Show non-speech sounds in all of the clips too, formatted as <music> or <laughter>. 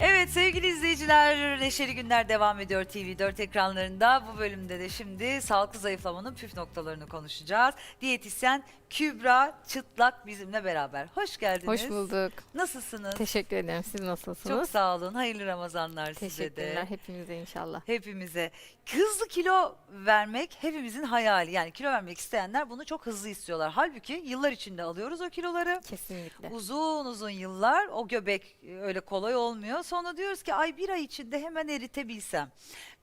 Evet sevgili izleyiciler Neşeli Günler devam ediyor TV4 ekranlarında. Bu bölümde de şimdi sağlıklı zayıflamanın püf noktalarını konuşacağız. Diyetisyen Kübra Çıtlak bizimle beraber. Hoş geldiniz. Hoş bulduk. Nasılsınız? Teşekkür ederim. Siz nasılsınız? Çok sağ olun. Hayırlı Ramazanlar size Teşekkürler de. hepimize inşallah. Hepimize. Hızlı kilo vermek hepimizin hayali. Yani kilo vermek isteyenler bunu çok hızlı istiyorlar. Halbuki yıllar içinde alıyoruz o kiloları. Kesinlikle. Uzun uzun yıllar o göbek öyle kolay olmuyor. Sonra diyoruz ki ay bir ay içinde hemen eritebilsem.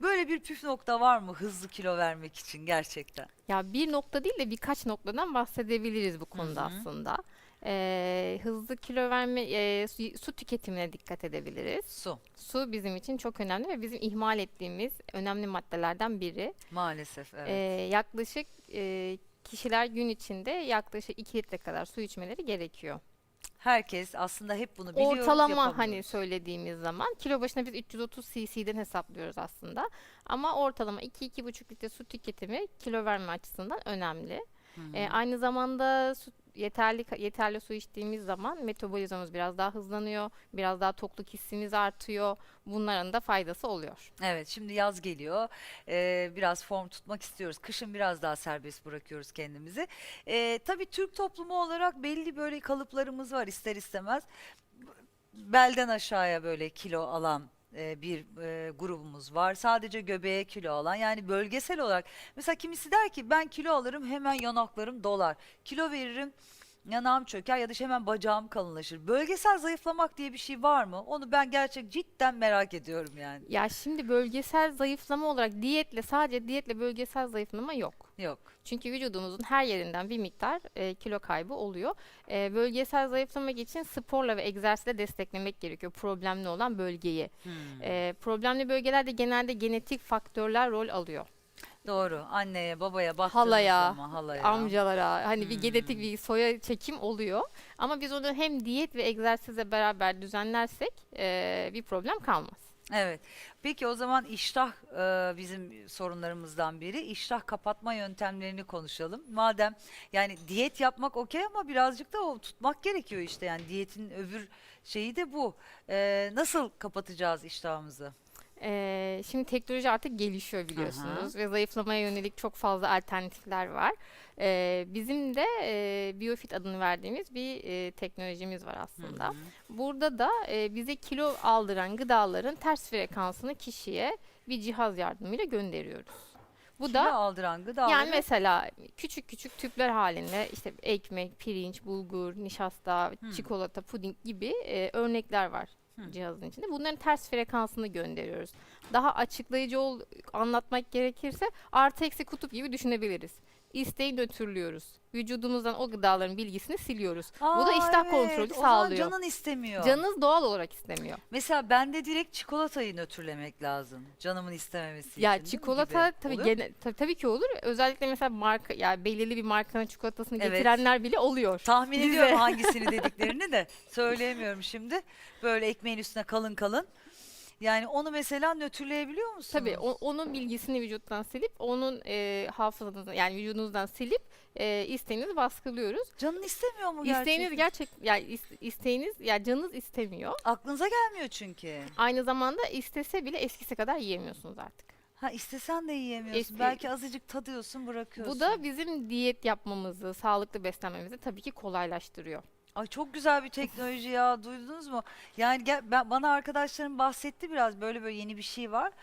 Böyle bir püf nokta var mı hızlı kilo vermek için gerçekten? Ya bir nokta değil de birkaç noktadan bahsedebiliriz bu konuda Hı hı. aslında. Ee, hızlı kilo verme, e, su, su tüketimine dikkat edebiliriz. Su Su bizim için çok önemli ve bizim ihmal ettiğimiz önemli maddelerden biri. maalesef evet. Ee, yaklaşık e, kişiler gün içinde yaklaşık 2 litre kadar su içmeleri gerekiyor. Herkes aslında hep bunu biliyoruz Ortalama hani yapamıyoruz. söylediğimiz zaman kilo başına biz 330 cc'den hesaplıyoruz aslında. Ama ortalama 2-2,5 litre su tüketimi kilo verme açısından önemli. Hı hı. Ee, aynı zamanda su, yeterli yeterli su içtiğimiz zaman metabolizmamız biraz daha hızlanıyor, biraz daha tokluk hissimiz artıyor. Bunların da faydası oluyor. Evet şimdi yaz geliyor. Ee, biraz form tutmak istiyoruz. Kışın biraz daha serbest bırakıyoruz kendimizi. Ee, tabii Türk toplumu olarak belli böyle kalıplarımız var ister istemez. Belden aşağıya böyle kilo alan e, bir e, grubumuz var. Sadece göbeğe kilo alan yani bölgesel olarak. Mesela kimisi der ki ben kilo alırım hemen yanaklarım dolar. Kilo veririm yanağım çöker ya da işte hemen bacağım kalınlaşır. Bölgesel zayıflamak diye bir şey var mı? Onu ben gerçek cidden merak ediyorum yani. Ya şimdi bölgesel zayıflama olarak diyetle sadece diyetle bölgesel zayıflama yok. Yok. Çünkü vücudumuzun her yerinden bir miktar e, kilo kaybı oluyor. E, bölgesel zayıflamak için sporla ve egzersizle desteklemek gerekiyor problemli olan bölgeyi. Hmm. E, problemli bölgelerde genelde genetik faktörler rol alıyor. Doğru. Anneye, babaya baktığınız Halaya, zaman halaya. Amcalara hani bir Hmm. genetik bir soya çekim oluyor. Ama biz onu hem diyet ve egzersizle beraber düzenlersek e, bir problem kalmaz. Evet. Peki o zaman iştah e, bizim sorunlarımızdan biri. İştah kapatma yöntemlerini konuşalım. Madem yani diyet yapmak okey ama birazcık da o tutmak gerekiyor işte. Yani diyetin öbür şeyi de bu. E, nasıl kapatacağız iştahımızı? Ee, şimdi teknoloji artık gelişiyor biliyorsunuz ve zayıflamaya yönelik çok fazla alternatifler var. Ee, bizim de e, Biofit adını verdiğimiz bir e, teknolojimiz var aslında. Hı hı. Burada da e, bize kilo aldıran gıdaların ters frekansını kişiye bir cihaz yardımıyla gönderiyoruz. Bu Kilo da aldıran gıdaları yani mesela küçük küçük tüpler halinde işte ekmek, pirinç, bulgur, nişasta, Hmm. çikolata, puding gibi e, örnekler var Hmm. cihazın içinde. Bunların ters frekansını gönderiyoruz. Daha açıklayıcı ol, anlatmak gerekirse artı eksi kutup gibi düşünebiliriz. İsteği nötrlüyoruz. Vücudumuzdan o gıdaların bilgisini siliyoruz. Bu da Aa, iştah evet. kontrolü O zaman sağlıyor. canın istemiyor. Canınız doğal olarak istemiyor. Mesela bende direkt çikolatayı nötrlemek lazım. Canımın istememesi için. Ya değil mi çikolata tabii gene, tabii, tabii ki olur. Özellikle mesela marka ya belirli bir markanın çikolatasını Evet. getirenler bile oluyor. Tahmin Bize. ediyorum hangisini <laughs> dediklerini de söyleyemiyorum şimdi. Böyle ekmeğin üstüne kalın kalın. Yani onu mesela nötrleyebiliyor musunuz? Tabii o- onun bilgisini vücuttan silip onun e, hafızanızdan yani vücudunuzdan silip e, isteğinizi baskılıyoruz. Canın istemiyor mu gerçekten? İsteğiniz gerçek yani is- isteğiniz ya canınız istemiyor. Aklınıza gelmiyor çünkü. Aynı zamanda istese bile eskisi kadar yiyemiyorsunuz artık. Ha istesen de yiyemiyorsun. İste- Belki azıcık tadıyorsun bırakıyorsun. Bu da bizim diyet yapmamızı, sağlıklı beslenmemizi tabii ki kolaylaştırıyor. Ay çok güzel bir teknoloji ya duydunuz mu? Yani gel, ben, bana arkadaşlarım bahsetti biraz böyle böyle yeni bir şey var.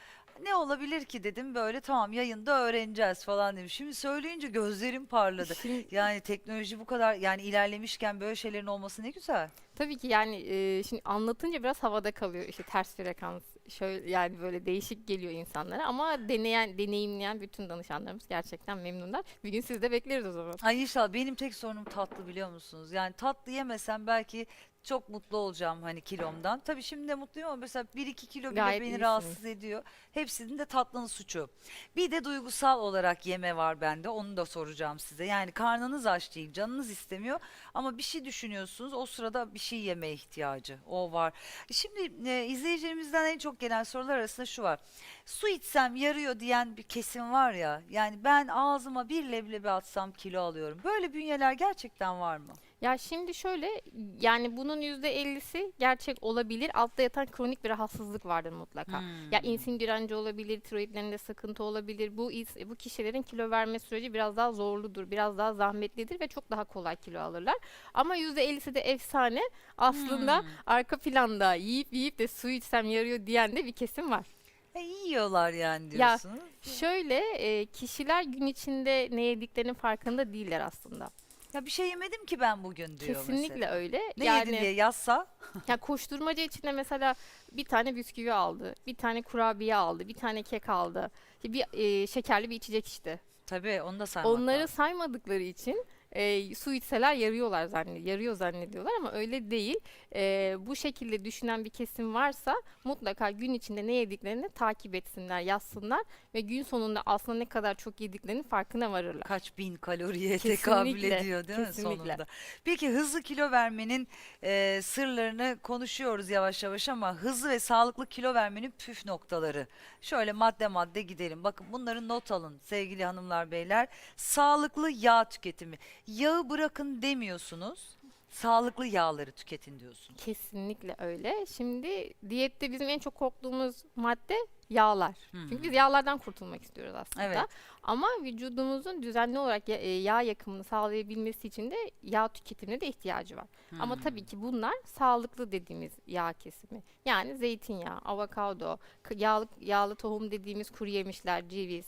Ne olabilir ki dedim böyle tamam yayında öğreneceğiz falan dedim. Şimdi söyleyince gözlerim parladı. Şimdi Yani teknoloji bu kadar yani ilerlemişken böyle şeylerin olması ne güzel. Tabii ki yani e, şimdi anlatınca biraz havada kalıyor işte ters frekans şöyle yani böyle değişik geliyor insanlara ama deneyen deneyimleyen bütün danışanlarımız gerçekten memnunlar. Bir gün siz de bekleriz o zaman. Ay inşallah benim tek sorunum tatlı biliyor musunuz? Yani tatlı yemesem belki çok mutlu olacağım hani kilomdan. Tabii şimdi de mutluyum ama mesela 1-2 kilo bile Gayet beni iyisiniz. rahatsız ediyor. Hepsinin de tatlının suçu. Bir de duygusal olarak yeme var bende. Onu da soracağım size. Yani karnınız aç değil, canınız istemiyor ama bir şey düşünüyorsunuz. O sırada bir şey yemeye ihtiyacı. O var. Şimdi e, izleyicilerimizden en çok gelen sorular arasında şu var. Su içsem yarıyor diyen bir kesim var ya. Yani ben ağzıma bir leblebi atsam kilo alıyorum. Böyle bünyeler gerçekten var mı? Ya şimdi şöyle yani bunun %50'si gerçek olabilir. Altta yatan kronik bir rahatsızlık vardır mutlaka. Ya Hmm. insülin direnci olabilir, tiroidlerinde sıkıntı olabilir. Bu bu kişilerin kilo verme süreci biraz daha zorludur, biraz daha zahmetlidir ve çok daha kolay kilo alırlar. Ama %50'si de efsane. Aslında Hmm. arka planda yiyip yiyip de su içsem yarıyor diyen de bir kesim var. E, yiyorlar yani Ya, diyorsunuz. Şöyle e, kişiler gün içinde ne yediklerinin farkında değiller aslında. Ya bir şey yemedim ki ben bugün diyor Kesinlikle mesela. öyle. Ne yani yedin diye yazsa <laughs> ya koşturmaca içinde mesela bir tane bisküvi aldı, bir tane kurabiye aldı, bir tane kek aldı. Bir e, şekerli bir içecek içti. tabii onu da saymak Onları lazım. saymadıkları için e, su içseler yarıyorlar zannet, yarıyor zannediyorlar ama öyle değil. E, bu şekilde düşünen bir kesim varsa mutlaka gün içinde ne yediklerini takip etsinler, yazsınlar ve gün sonunda aslında ne kadar çok yediklerinin farkına varırlar. kaç bin kaloriye tekabül Kesinlikle, ediyor değil mi kesinlikle. sonunda? Peki hızlı kilo vermenin e, sırlarını konuşuyoruz yavaş yavaş ama hızlı ve sağlıklı kilo vermenin püf noktaları. Şöyle madde madde gidelim. Bakın bunları not alın sevgili hanımlar beyler. Sağlıklı yağ tüketimi. Yağı bırakın demiyorsunuz. Sağlıklı yağları tüketin diyorsunuz. Kesinlikle öyle. Şimdi diyette bizim en çok korktuğumuz madde yağlar. Hmm. Çünkü biz yağlardan kurtulmak istiyoruz aslında. Evet. Ama vücudumuzun düzenli olarak ya- e, yağ yakımını sağlayabilmesi için de yağ tüketimine de ihtiyacı var. Ama Hmm. tabii ki bunlar sağlıklı dediğimiz yağ kesimi. Yani zeytinyağı, avokado, k- yağlı, yağlı tohum dediğimiz kuru yemişler, ceviz,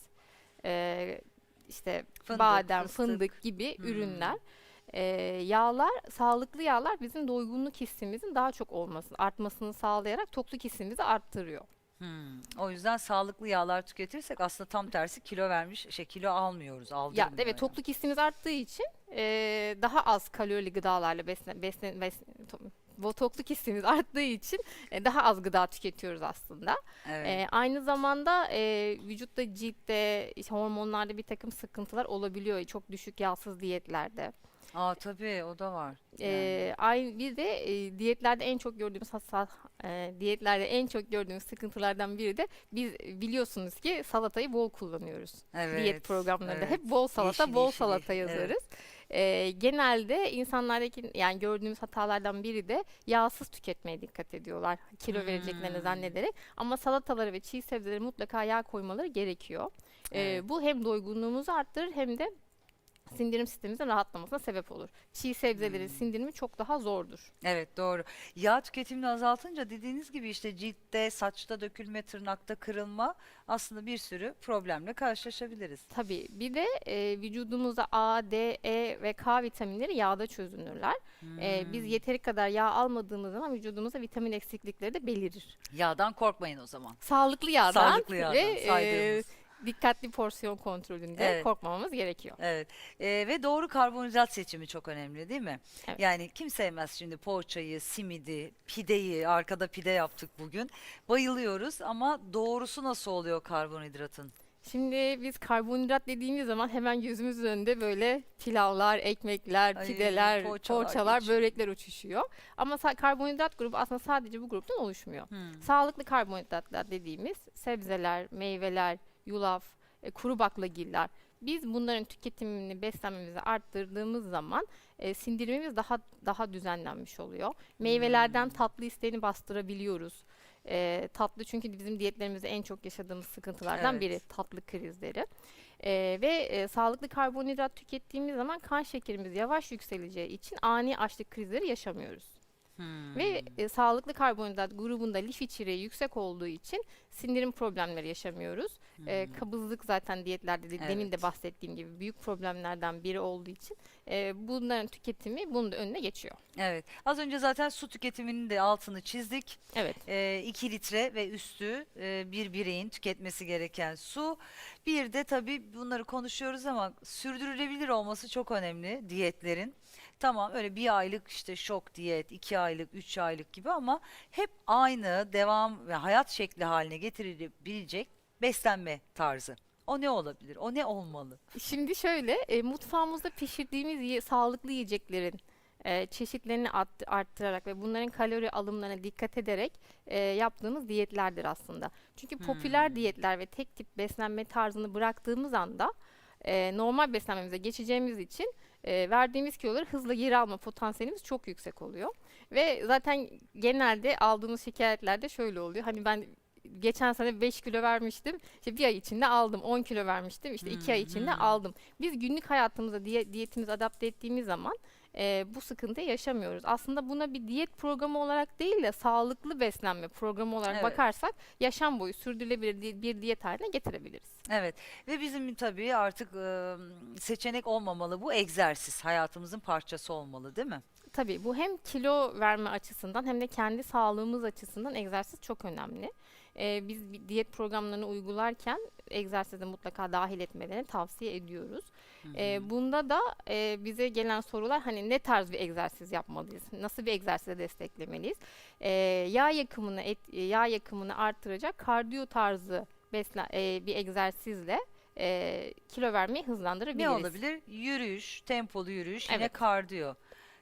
e, işte Fındık, badem, fıstık. fındık gibi Hmm. ürünler. E, yağlar, sağlıklı yağlar bizim doygunluk hissimizin daha çok olmasını, artmasını sağlayarak tokluk hissimizi arttırıyor. Hmm. O yüzden sağlıklı yağlar tüketirsek aslında tam tersi kilo vermiş, şey kilo almıyoruz, Ya evet yani. tokluk hissimiz arttığı için e, daha az kalorili gıdalarla beslen beslen bes, to- bu tokluk hissimiz arttığı için e, daha az gıda tüketiyoruz aslında. Evet. E, aynı zamanda e, vücutta ciltte işte hormonlarda bir takım sıkıntılar olabiliyor çok düşük yağsız diyetlerde. Aa tabii o da var. E, ay bir de e, diyetlerde en çok gördüğümüz hassas e, diyetlerde en çok gördüğümüz sıkıntılardan biri de biz biliyorsunuz ki salatayı bol kullanıyoruz Evet. diyet programlarında evet. hep bol salata, Yeşil bol yeşil salata yazarız. Ee, genelde insanlardaki yani gördüğümüz hatalardan biri de yağsız tüketmeye dikkat ediyorlar. Kilo vereceklerini Hmm. zannederek. Ama salataları ve çiğ sebzeleri mutlaka yağ koymaları gerekiyor. Ee, Evet. bu hem doygunluğumuzu arttırır hem de sindirim sistemimizin rahatlamasına sebep olur. Çiğ sebzelerin Hmm. sindirimi çok daha zordur. Evet doğru. Yağ tüketimini azaltınca dediğiniz gibi işte ciltte, saçta dökülme, tırnakta kırılma aslında bir sürü problemle karşılaşabiliriz. Tabii bir de e, vücudumuzda A, D, E ve K vitaminleri yağda çözünürler. Ee, biz Hmm. yeteri kadar yağ almadığımız zaman vücudumuzda vitamin eksiklikleri de belirir. Yağdan korkmayın o zaman. Sağlıklı yağdan Sağlıklı yağdan ve e, saydığımız. Dikkatli porsiyon kontrolünde Evet. korkmamamız gerekiyor. Evet. Ee, ve doğru karbonhidrat seçimi çok önemli değil mi? Evet. Yani kim sevmez şimdi poğaçayı, simidi, pideyi, arkada pide yaptık bugün. Bayılıyoruz ama doğrusu nasıl oluyor karbonhidratın? Şimdi biz karbonhidrat dediğimiz zaman hemen gözümüzün önünde böyle pilavlar, ekmekler, Ay, pideler, poğaçalar poğaçalar, geçiyor. börekler uçuşuyor. Ama sa- karbonhidrat grubu aslında sadece bu gruptan oluşmuyor. Hmm. Sağlıklı karbonhidratlar dediğimiz sebzeler, meyveler, yulaf, e, kuru baklagiller. Biz bunların tüketimini, beslenmemizi arttırdığımız zaman e, sindirimimiz daha daha düzenlenmiş oluyor. Meyvelerden Hmm. tatlı isteğini bastırabiliyoruz. E, tatlı çünkü bizim diyetlerimizde en çok yaşadığımız sıkıntılardan Evet. biri tatlı krizleri. E, ve e, sağlıklı karbonhidrat tükettiğimiz zaman kan şekerimiz yavaş yükseleceği için ani açlık krizleri yaşamıyoruz. Hmm. Ve e, sağlıklı karbonhidrat grubunda lif içeriği yüksek olduğu için sindirim problemleri yaşamıyoruz. E, Hmm. kabızlık zaten diyetlerde de demin de Evet. bahsettiğim gibi büyük problemlerden biri olduğu için e, bunların tüketimi bunun da önüne geçiyor. Evet. Az önce zaten su tüketiminin de altını çizdik. Evet. 2 litre ve üstü e, bir bireyin tüketmesi gereken su. Bir de tabii bunları konuşuyoruz ama sürdürülebilir olması çok önemli diyetlerin. Tamam öyle bir aylık işte şok diyet, iki aylık, üç aylık gibi ama hep aynı devam ve hayat şekli haline getirilebilecek beslenme tarzı. O ne olabilir? O ne olmalı? Şimdi şöyle e, mutfağımızda pişirdiğimiz yiye- sağlıklı yiyeceklerin e, çeşitlerini art- arttırarak ve bunların kalori alımlarına dikkat ederek e, yaptığımız diyetlerdir aslında. Çünkü popüler Hmm. diyetler ve tek tip beslenme tarzını bıraktığımız anda e, normal beslenmemize geçeceğimiz için e, verdiğimiz kiloları hızla geri alma potansiyelimiz çok yüksek oluyor. Ve zaten genelde aldığımız şikayetlerde şöyle oluyor. Hani ben geçen sene 5 kilo vermiştim. İşte bir ay içinde aldım. 10 kilo vermiştim. İşte 2 ay içinde Hmm. aldım. Biz günlük hayatımıza diye, diyetimizi adapte ettiğimiz zaman e, bu sıkıntıyı yaşamıyoruz. Aslında buna bir diyet programı olarak değil de sağlıklı beslenme programı olarak Evet. bakarsak yaşam boyu sürdürülebilir bir diyet haline getirebiliriz. Evet ve bizim tabii artık e, seçenek olmamalı bu egzersiz hayatımızın parçası olmalı değil mi? Tabii bu hem kilo verme açısından hem de kendi sağlığımız açısından egzersiz çok önemli. Ee, biz diyet programlarını uygularken egzersize mutlaka dahil etmelerini tavsiye ediyoruz. Ee, bunda da e, bize gelen sorular hani ne tarz bir egzersiz yapmalıyız? Nasıl bir egzersize desteklemeliyiz? Ee, yağ yakımını et, yağ yakımını arttıracak kardiyo tarzı beslen, e, bir egzersizle e, kilo vermeyi hızlandırabiliriz. Ne olabilir? Yürüyüş, tempolu yürüyüş, yine Evet. kardiyo.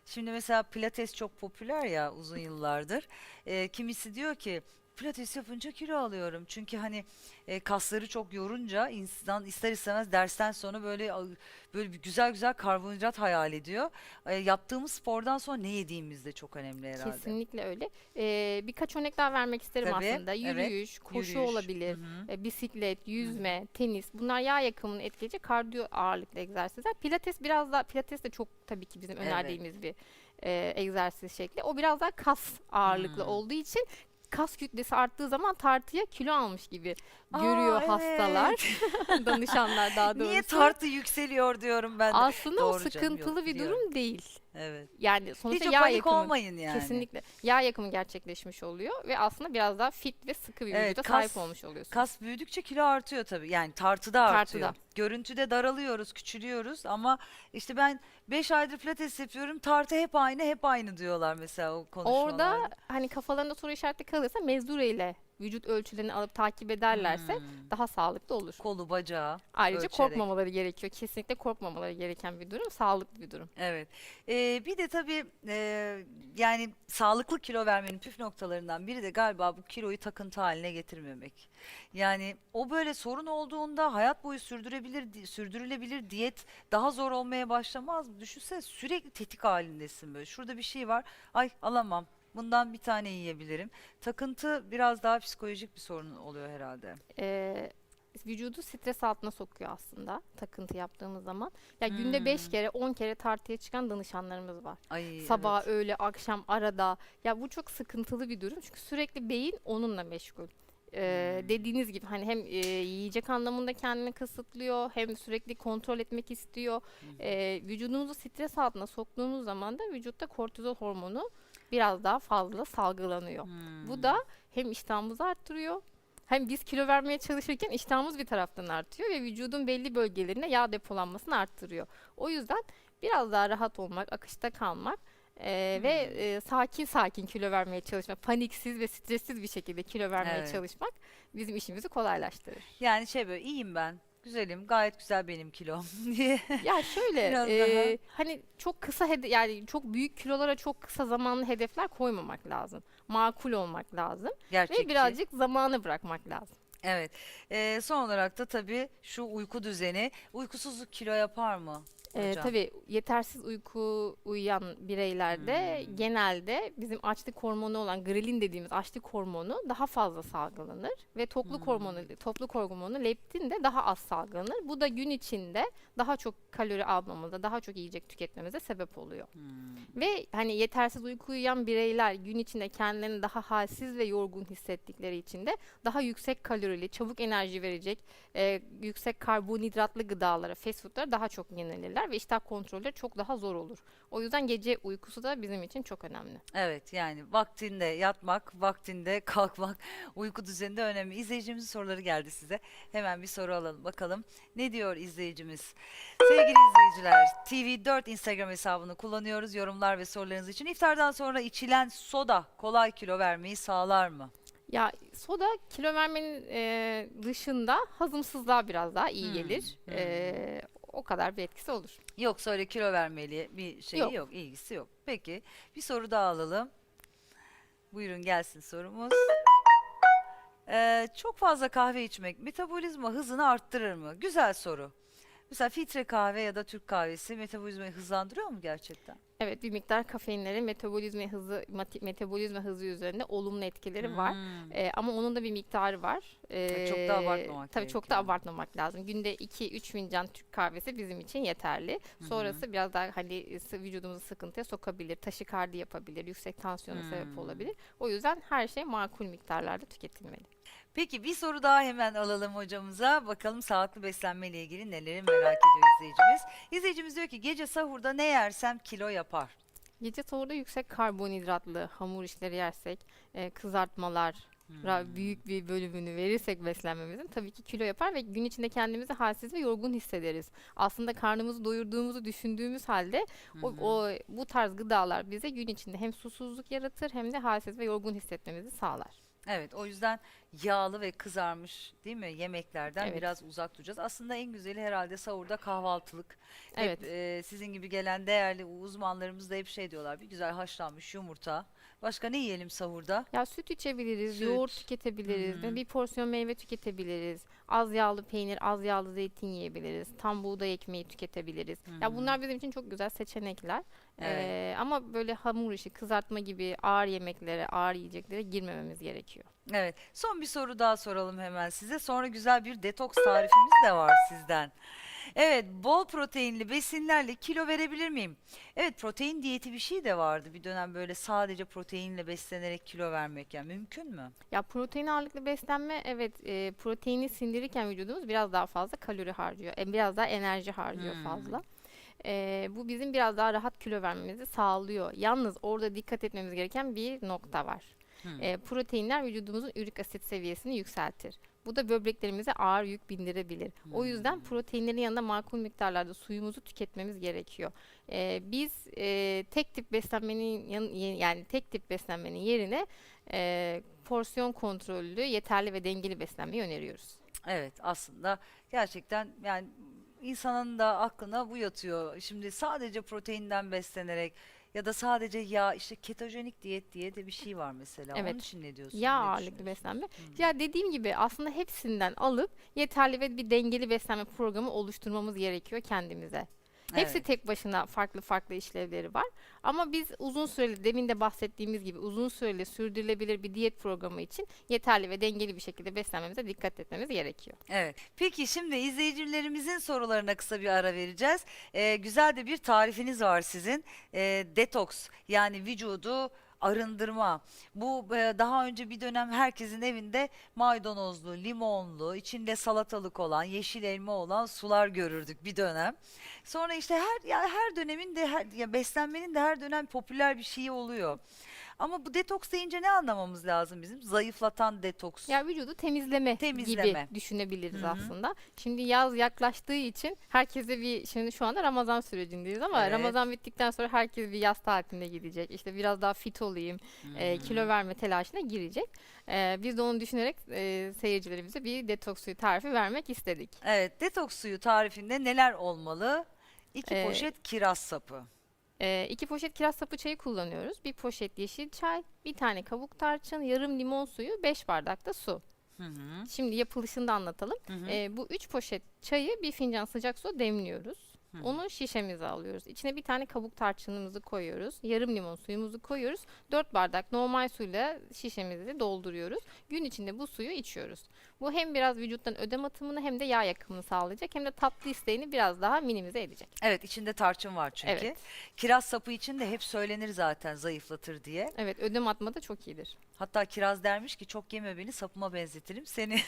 Şimdi mesela pilates çok popüler ya uzun yıllardır. Ee, kimisi diyor ki pilates yapınca kilo alıyorum. Çünkü hani e, kasları çok yorunca insan ister istemez dersten sonra böyle böyle bir güzel güzel karbonhidrat hayal ediyor. E, yaptığımız spordan sonra ne yediğimiz de çok önemli herhalde. Kesinlikle öyle. Ee, birkaç örnek daha vermek isterim Tabii, aslında. evet. Yürüyüş, koşu Yürüyüş. olabilir, e, bisiklet, yüzme, tenis. Bunlar yağ yakımını etkileyecek kardiyo ağırlıklı egzersizler. Pilates biraz daha, pilates de çok tabii ki bizim Evet. önerdiğimiz bir e, egzersiz şekli. O biraz daha kas ağırlıklı Hmm. olduğu için kas kütlesi arttığı zaman tartıya kilo almış gibi Aa, görüyor hastalar, <laughs> danışanlar daha doğrusu. Niye tartı yükseliyor diyorum ben de. Aslında o Doğru canım, sıkıntılı bir biliyorum. durum değil. Evet. Yani Hiç sonuçta o yağ panik yakımı. olmayın yani. Kesinlikle. Yağ yakımı gerçekleşmiş oluyor ve aslında biraz daha fit ve sıkı bir Evet, vücuda kas- sahip olmuş oluyorsun. Kas büyüdükçe kilo artıyor tabii. Yani tartıda artıyor. Tartıda. Görüntüde daralıyoruz, küçülüyoruz ama işte ben 5 aydır pilates yapıyorum. Tartı hep aynı, hep aynı diyorlar mesela o konuşmalarda. Orada hani kafalarında soru işareti kalırsa mezure ile vücut ölçülerini alıp takip ederlerse Hmm. daha sağlıklı olur. kolu, bacağı. Ayrıca ölçerek. korkmamaları gerekiyor. Kesinlikle korkmamaları gereken bir durum, sağlıklı bir durum. Evet. Ee, bir de tabii e, yani sağlıklı kilo vermenin püf noktalarından biri de galiba bu kiloyu takıntı haline getirmemek. Yani o böyle sorun olduğunda hayat boyu sürdürebilir di- sürdürülebilir diyet daha zor olmaya başlamaz mı? Düşünsene sürekli tetik halindesin böyle. Şurada bir şey var. Ay alamam. Bundan bir tane yiyebilirim. Takıntı biraz daha psikolojik bir sorun oluyor herhalde. Ee, vücudu stres altına sokuyor aslında takıntı yaptığımız zaman. Ya günde 5 Hmm. kere 10 kere tartıya çıkan danışanlarımız var. Ay Sabah, evet. öğle, akşam, arada. Ya bu çok sıkıntılı bir durum çünkü sürekli beyin onunla meşgul. Ee, Hmm. dediğiniz gibi hani hem e, yiyecek anlamında kendini kısıtlıyor hem sürekli kontrol etmek istiyor. Ee, vücudumuzu stres altına soktuğumuz zaman da vücutta kortizol hormonu biraz daha fazla salgılanıyor. Bu Hmm. da hem iştahımızı arttırıyor hem biz kilo vermeye çalışırken iştahımız bir taraftan artıyor ve vücudun belli bölgelerine yağ depolanmasını arttırıyor. O yüzden biraz daha rahat olmak, akışta kalmak ve Hmm. eee, sakin sakin kilo vermeye çalışmak, paniksiz ve stressiz bir şekilde kilo vermeye Evet. çalışmak bizim işimizi kolaylaştırır. Yani şey böyle iyiyim ben. Güzelim. Gayet güzel benim kilom <laughs> diye. Ya şöyle Biraz eee, hani çok kısa hede- yani çok büyük kilolara çok kısa zamanlı hedefler koymamak lazım. Makul olmak lazım Gerçekçi. ve birazcık zamanı bırakmak lazım. Evet. Ee, son olarak da tabii şu uyku düzeni. Uykusuzluk kilo yapar mı? Hocam? tabii yetersiz uyku uyuyan bireylerde Hmm. genelde bizim açlık hormonu olan grelin dediğimiz açlık hormonu daha fazla salgılanır ve tokluk Hmm. hormonu tokluk hormonu leptin de daha az salgılanır. Bu da gün içinde daha çok kalori almamıza, daha çok yiyecek tüketmemize sebep oluyor. Hmm. Ve hani yetersiz uyku uyuyan bireyler gün içinde kendilerini daha halsiz ve yorgun hissettikleri için de daha yüksek kalorili, çabuk enerji verecek, e, yüksek karbonhidratlı gıdalara, fast foodlara daha çok yönelirler ve iştah kontrolleri çok daha zor olur. O yüzden gece uykusu da bizim için çok önemli. Evet yani vaktinde yatmak, vaktinde <laughs> kalkmak, uyku düzeni de önemli. İzleyicimizin soruları geldi size. Hemen bir soru alalım bakalım. Ne diyor izleyicimiz? Sevgili izleyiciler, TV4 Instagram hesabını kullanıyoruz yorumlar ve sorularınız için. İftardan sonra içilen soda kolay kilo vermeyi sağlar mı? Ya soda kilo vermenin e, dışında hazımsızlığa biraz daha iyi Hmm, gelir. hmm. E, o kadar bir etkisi olur. Yoksa öyle kilo vermeli bir şey yok. Yok. ilgisi yok. Peki bir soru daha alalım. Buyurun gelsin sorumuz. Ee, çok fazla kahve içmek metabolizma hızını arttırır mı? Güzel soru. Mesela filtre kahve ya da Türk kahvesi metabolizmayı hızlandırıyor mu gerçekten? Evet bir miktar kafeinlerin metabolizma hızı metabolizma hızı üzerinde olumlu etkileri var. Hmm. Ee, ama onun da bir miktarı var. çok da Ee, abartmamak Tabii çok da abartmamak lazım. Günde 2-3 fincan Türk kahvesi bizim için yeterli. Sonrası biraz daha hani vücudumuzu sıkıntıya sokabilir, taşikardi yapabilir, yüksek tansiyona sebep Hmm. olabilir. O yüzden her şey makul miktarlarda tüketilmeli. Peki bir soru daha hemen alalım hocamıza. Bakalım sağlıklı beslenme ile ilgili neleri merak ediyor izleyicimiz. İzleyicimiz diyor ki gece sahurda ne yersem kilo yapar. Gece sahurda yüksek karbonhidratlı hamur işleri yersek, e, kızartmalar, ra- büyük bir bölümünü verirsek beslenmemizin tabii ki kilo yapar ve gün içinde kendimizi halsiz ve yorgun hissederiz. Aslında karnımızı doyurduğumuzu düşündüğümüz halde o, o bu tarz gıdalar bize gün içinde hem susuzluk yaratır hem de halsiz ve yorgun hissetmemizi sağlar. Evet o yüzden yağlı ve kızarmış değil mi yemeklerden Evet. biraz uzak duracağız. Aslında en güzeli herhalde sahurda kahvaltılık. Evet. Hep e, sizin gibi gelen değerli uzmanlarımız da hep şey diyorlar. Bir güzel haşlanmış yumurta. Başka ne yiyelim sahurda? Ya süt içebiliriz, Süt. yoğurt tüketebiliriz, Hı hı. bir porsiyon meyve tüketebiliriz. Az yağlı peynir, az yağlı zeytin yiyebiliriz. Tam buğday ekmeği tüketebiliriz. Ya bunlar bizim için çok güzel seçenekler. Evet. Ee, ama böyle hamur işi, kızartma gibi ağır yemeklere, ağır yiyeceklere girmememiz gerekiyor. Evet. Son bir soru daha soralım hemen size. Sonra güzel bir detoks tarifimiz de var sizden. Evet, bol proteinli besinlerle kilo verebilir miyim? Evet, protein diyeti bir şey de vardı. Bir dönem böyle sadece proteinle beslenerek kilo vermek yani mümkün mü? Ya protein ağırlıklı beslenme evet e, proteini sindirirken vücudumuz biraz daha fazla kalori harcıyor. E, biraz daha enerji harcıyor Hmm. fazla. E, bu bizim biraz daha rahat kilo vermemizi sağlıyor. Yalnız orada dikkat etmemiz gereken bir nokta var. Hmm. E, proteinler vücudumuzun ürik asit seviyesini yükseltir. Bu da böbreklerimize ağır yük bindirebilir. O yüzden proteinlerin yanında makul miktarlarda suyumuzu tüketmemiz gerekiyor. E, biz e, tek tip beslenmenin yani tek tip beslenmenin yerine e, porsiyon kontrollü, yeterli ve dengeli beslenmeyi öneriyoruz. Evet, aslında gerçekten yani insanın da aklına bu yatıyor. Şimdi sadece proteinden beslenerek ya da sadece yağ işte ketojenik diyet diye de bir şey var mesela. Onun Evet. için ne diyorsun? Yağ Ne ağırlıklı beslenme. Ya dediğim gibi aslında hepsinden alıp yeterli ve bir dengeli beslenme programı oluşturmamız gerekiyor kendimize. Hepsi Evet. tek başına farklı farklı işlevleri var. Ama biz uzun süreli, demin de bahsettiğimiz gibi uzun süreli sürdürülebilir bir diyet programı için yeterli ve dengeli bir şekilde beslenmemize dikkat etmemiz gerekiyor. Evet. Peki şimdi izleyicilerimizin sorularına kısa bir ara vereceğiz. Ee, güzel de bir tarifiniz var sizin. Ee, detoks yani vücudu arındırma. Bu e, daha önce bir dönem herkesin evinde maydanozlu, limonlu, içinde salatalık olan, yeşil elma olan sular görürdük bir dönem. Sonra işte her ya her dönemin de her ya beslenmenin de her dönem popüler bir şeyi oluyor. Ama bu detoks deyince ne anlamamız lazım bizim? Zayıflatan detoks. Ya vücudu temizleme, Temizleme. gibi düşünebiliriz Hı hı. aslında. Şimdi yaz yaklaştığı için herkese bir şimdi şu anda Ramazan sürecindeyiz ama Evet. Ramazan bittikten sonra herkes bir yaz tatiline gidecek. İşte biraz daha fit olayım, e, kilo verme telaşına girecek. E, biz de onu düşünerek e, seyircilerimize bir detoks suyu tarifi vermek istedik. Evet, detoks suyu tarifinde neler olmalı? İki Ee, poşet kiraz sapı. E, iki poşet kiraz sapı çayı kullanıyoruz. Bir poşet yeşil çay, bir tane kabuk tarçın, yarım limon suyu, 5 bardak da su. Hı hı. Şimdi yapılışını da anlatalım. Hı hı. Ee, bu üç poşet çayı bir fincan sıcak su demliyoruz. Hı. Onu şişemize alıyoruz. İçine bir tane kabuk tarçınımızı koyuyoruz. Yarım limon suyumuzu koyuyoruz. 4 bardak normal suyla şişemizi dolduruyoruz. Gün içinde bu suyu içiyoruz. Bu hem biraz vücuttan ödem atımını hem de yağ yakımını sağlayacak hem de tatlı isteğini biraz daha minimize edecek. Evet, içinde tarçın var çünkü. Evet. Kiraz sapı için de hep söylenir zaten zayıflatır diye. Evet ödem atma da çok iyidir. Hatta kiraz dermiş ki çok yeme beni sapıma benzetirim seni.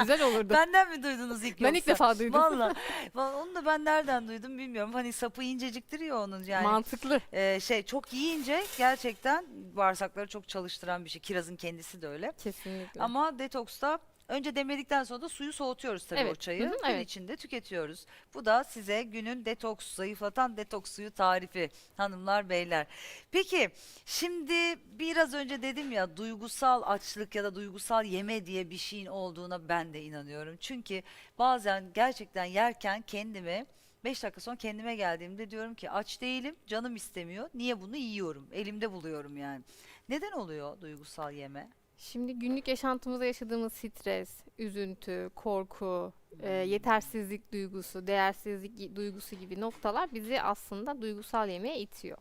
Güzel olurdu. <laughs> Benden mi duydunuz ilk Ben ilk yoksa? defa duydum. Valla. Vallahi onu da ben nereden duydum bilmiyorum. Hani sapı inceciktir ya onun yani. Mantıklı. Ee, şey çok yiyince gerçekten bağırsakları çok çalıştıran bir şey. Kirazın kendisi de öyle. Kesinlikle. Ama detoksta önce demledikten sonra da suyu soğutuyoruz tabii o Evet, çayı. hı hı, Gün evet. içinde tüketiyoruz. Bu da size günün detoks, zayıflatan detoks suyu tarifi hanımlar beyler. Peki şimdi biraz önce dedim ya duygusal açlık ya da duygusal yeme diye bir şeyin olduğuna ben de inanıyorum. Çünkü bazen gerçekten yerken kendimi 5 dakika sonra kendime geldiğimde diyorum ki aç değilim, canım istemiyor. Niye bunu yiyorum? Elimde buluyorum yani. Neden oluyor duygusal yeme? Şimdi günlük yaşantımızda yaşadığımız stres, üzüntü, korku, e, yetersizlik duygusu, değersizlik duygusu gibi noktalar bizi aslında duygusal yemeğe itiyor.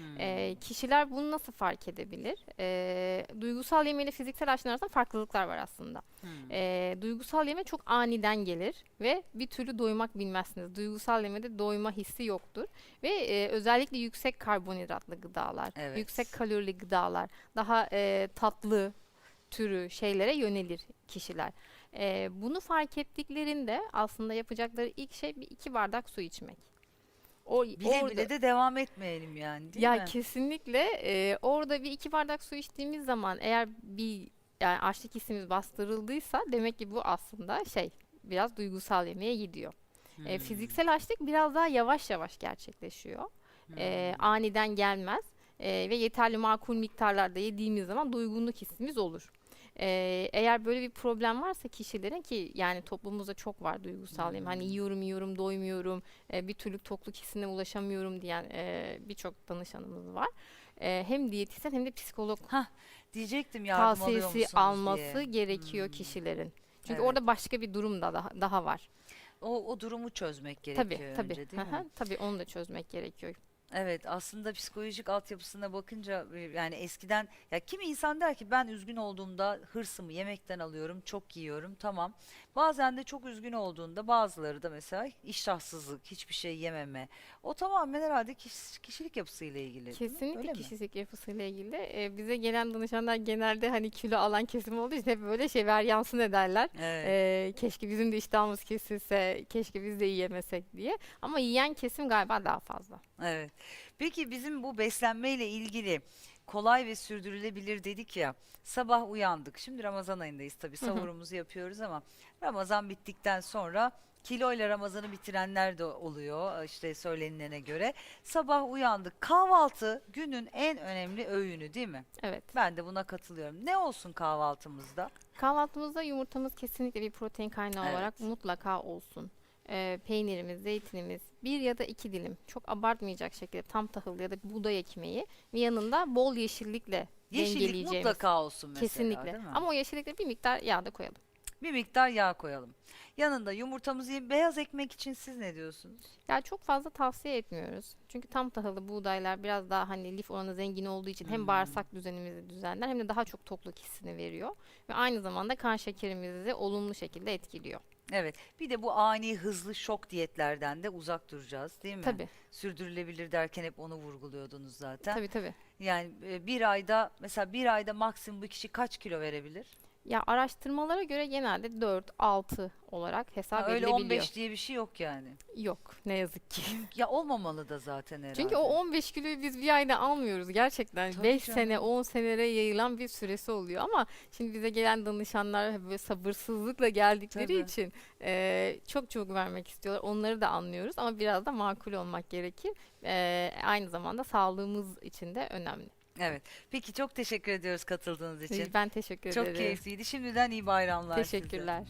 Hmm. E, kişiler bunu nasıl fark edebilir? E, duygusal yeme ile fiziksel açlığın arasında farklılıklar var aslında. Hmm. E, duygusal yeme çok aniden gelir ve bir türlü doymak bilmezsiniz. Duygusal yemede doyma hissi yoktur ve e, özellikle yüksek karbonhidratlı gıdalar, Evet. yüksek kalorili gıdalar, daha e, tatlı türü şeylere yönelir kişiler. E, bunu fark ettiklerinde aslında yapacakları ilk şey bir iki bardak su içmek. O, Bile orada- bile de devam etmeyelim yani değil ya mi? kesinlikle e, orada bir iki bardak su içtiğimiz zaman eğer bir yani açlık hissimiz bastırıldıysa demek ki bu aslında şey biraz duygusal yemeğe gidiyor. E, Hmm. fiziksel açlık biraz daha yavaş yavaş gerçekleşiyor. E, Hmm. aniden gelmez E, ve yeterli makul miktarlarda yediğimiz zaman doygunluk hissimiz olur. E, eğer böyle bir problem varsa kişilerin ki yani toplumumuzda çok var duygusal. Hani Hmm. yiyorum yiyorum doymuyorum e, bir türlü tokluk hissine ulaşamıyorum diyen e, birçok danışanımız var. E, hem diyetisyen hem de psikolog Diyecektim yardım tavsiyesi alması diye. gerekiyor Hmm. kişilerin. Çünkü Evet. orada başka bir durum da daha, daha var. O, o durumu çözmek gerekiyor Tabii tabii. önce değil Hı hı, mi? tabii onu da çözmek gerekiyor. Evet aslında psikolojik altyapısına bakınca e, yani eskiden ya kimi insan der ki ben üzgün olduğumda hırsımı yemekten alıyorum çok yiyorum tamam. Bazen de çok üzgün olduğunda bazıları da mesela iştahsızlık hiçbir şey yememe. O tamamen herhalde kişi- kişilik yapısıyla ilgili. değil mi? Kesinlikle Öyle mi? kişilik yapısıyla ilgili. E, bize gelen danışanlar genelde hani kilo alan kesim olduğu için hep böyle şey varyansın ederler. Evet. E, keşke bizim de iştahımız kesilse, keşke biz de yiyemesek diye. Ama yiyen kesim galiba daha fazla. Evet. Peki bizim bu beslenmeyle ilgili kolay ve sürdürülebilir dedik ya. Sabah uyandık. Şimdi Ramazan ayındayız tabii. Sahurumuzu yapıyoruz ama Ramazan bittikten sonra kiloyla Ramazan'ı bitirenler de oluyor işte söylenilene göre. Sabah uyandık. Kahvaltı günün en önemli öğünü değil mi? Evet. Ben de buna katılıyorum. Ne olsun kahvaltımızda? Kahvaltımızda yumurtamız kesinlikle bir protein kaynağı Evet. olarak mutlaka olsun. Ee, peynirimiz, zeytinimiz, bir ya da iki dilim çok abartmayacak şekilde tam tahıllı ya da buğday ekmeği ve yanında bol yeşillikle Yeşillik dengeleyeceğimiz. mutlaka olsun mesela Kesinlikle. değil mi? Ama o yeşillikle bir miktar yağ da koyalım. Bir miktar yağ koyalım. Yanında yumurtamızı yiyin. Beyaz ekmek için siz ne diyorsunuz? Ya çok fazla tavsiye etmiyoruz. Çünkü tam tahıllı buğdaylar biraz daha hani lif oranı zengin olduğu için Hmm. hem bağırsak düzenimizi düzenler hem de daha çok tokluk hissini veriyor. Ve aynı zamanda kan şekerimizi olumlu şekilde etkiliyor. Evet. Bir de bu ani hızlı şok diyetlerden de uzak duracağız, değil mi? Tabii, Sürdürülebilir derken hep onu vurguluyordunuz zaten. tabii tabii. Yani e, bir ayda mesela bir ayda maksimum bir kişi kaç kilo verebilir? Ya araştırmalara göre genelde 4-6 olarak hesap Ha, öyle edilebiliyor. 15 diye bir şey yok yani. Yok ne yazık ki. Ya olmamalı da zaten herhalde. Çünkü o 15 kiloyu biz bir ayda almıyoruz gerçekten. Tabii 5 canım. sene 10 senelere yayılan bir süresi oluyor ama şimdi bize gelen danışanlar böyle sabırsızlıkla geldikleri Tabii. için eee, çok çok vermek istiyorlar. Onları da anlıyoruz ama biraz da makul olmak gerekir. Eee, aynı zamanda sağlığımız için de önemli. Evet. Peki çok teşekkür ediyoruz katıldığınız için. Ben teşekkür Çok ederim. keyifliydi. Şimdiden iyi bayramlar size. Teşekkürler.